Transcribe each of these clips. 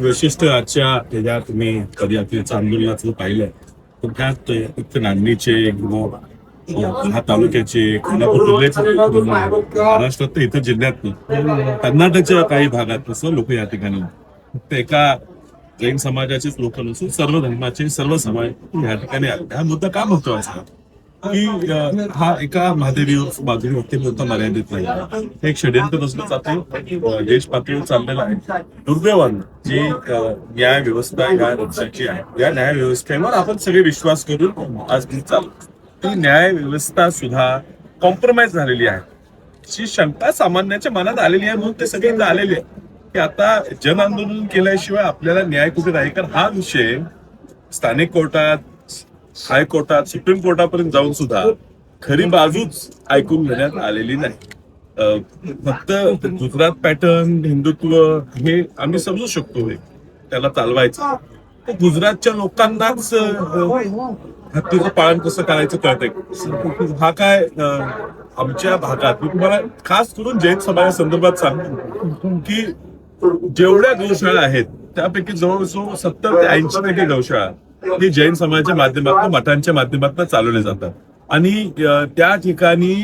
विशिष्ट आजच्या ह्याच्या तुम्ही पदयात्रेचं आंदोलनाचं पाहिलं तर त्यात एक नांदणीचे किंवा ह्या तालुक्याचे कोल्हापूर जिल्ह्याचे महाराष्ट्रात तर इतर जिल्ह्यात नाही. कर्नाटकच्या काही भागात असं लोक या ठिकाणी फक्त एका जैन समाजाचेच लोक नसून सर्व धर्माचे सर्व समाज या ठिकाणी हा मुद्दा का महत्त्वाचा की हा एका महादेवी बाजूने मुद्दा मर्यादित नाही हे एक षडयंत्र नसलं जाते. देश पातळीवर चाललेलं आहे. दुर्दैवान जी न्याय व्यवस्था ह्या राज्याची आहे या न्याय व्यवस्थेवर आपण सगळे विश्वास करून आज ती न्याय व्यवस्था सुद्धा कॉम्प्रोमाइज झालेली आहे. जी शंका सामान्याच्या मनात आलेली आहे म्हणून ते सगळे आलेले आहे. की आता जन आंदोलन केल्याशिवाय आपल्याला न्याय कुठे नाही. कारण हा विषय स्थानिक कोर्टात हायकोर्टात सुप्रीम कोर्टापर्यंत जाऊन सुद्धा खरी बाजूच ऐकून घेण्यात आलेली नाही. फक्त गुजरात पॅटर्न हिंदुत्व हे आम्ही समजू शकतो हे. त्याला चालवायचं. गुजरातच्या लोकांनाच हत्तीचं पालन कसं करायचं कळतंय? हा काय आमच्या भागात मी तुम्हाला खास करून जैन समाजासंदर्भात सांगतो की जेवढ्या गौशाळा आहेत त्यापैकी जवळजवळ सत्तर ते ऐंशी टक्के गौशाळा ही जैन समाजाच्या माध्यमातून मठांच्या माध्यमातून चालवले जातात. आणि त्या ठिकाणी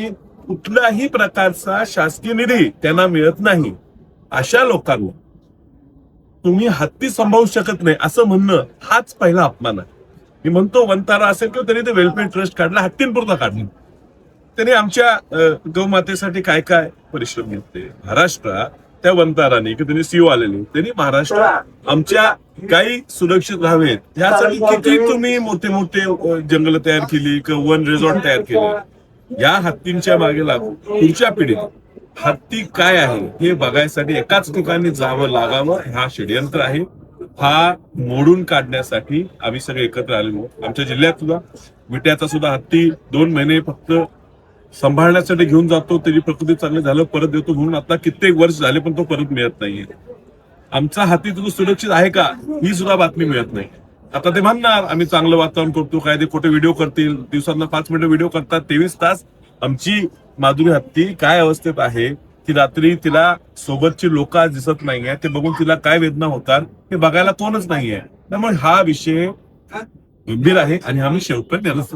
कुठल्याही प्रकारचा शासकीय निधी त्यांना मिळत नाही. अशा लोकांना तुम्ही हत्ती सांभाळू शकत नाही असं म्हणणं हाच पहिला अपमान आहे. मी म्हणतो वंतारा असेल किंवा त्यांनी ते वेलफेअर ट्रस्ट काढला हत्तींपुरता काढला. त्यांनी आमच्या अ, गौमातेसाठी काय काय परिश्रम घेतले? महाराष्ट्र त्या वंताराने की त्यांनी सीओ आलेले त्यांनी महाराष्ट्र आमच्या गायी सुरक्षित राहावेत यासाठी किती तुम्ही मोठे मोठे जंगल तयार केली किंवा वन रिसॉर्ट तयार केले? या हत्तींच्या मागे लागून पुढच्या पिढीत हत्ती काय आहे हे बघायसाठी एकाच ठिकाणी जावं लागावं हा षडयंत्र आहे. हा मोडून काढण्यासाठी आम्ही सगळे एकत्र आलेलो. आमच्या जिल्ह्यात सुद्धा विट्याचा सुद्धा हत्ती दोन महिने फक्त सांभाळण्यासाठी घेऊन जातो त्याची प्रकृती चांगली झालं परत देतो म्हणून आता कित्येक वर्ष झाले पण तो परत मिळत नाहीये. आमचा हाती तुझं सुरक्षित आहे का ही सुद्धा बातमी मिळत नाही. आता ते म्हणणार आम्ही चांगलं वातावरण करतो काय ते खोटे व्हिडिओ करतील दिवसांना पाच मिनिटं व्हिडिओ करतात तेवीस तास आमची माधुरी हत्ती काय अवस्थेत आहे ती रात्री तिला सोबतची लोक आज दिसत नाहीये ते बघून तिला काय वेदना होतात हे बघायला कोणच नाहीये. त्यामुळे हा विषय गंभीर आहे आणि आम्ही शेवटपर्यंत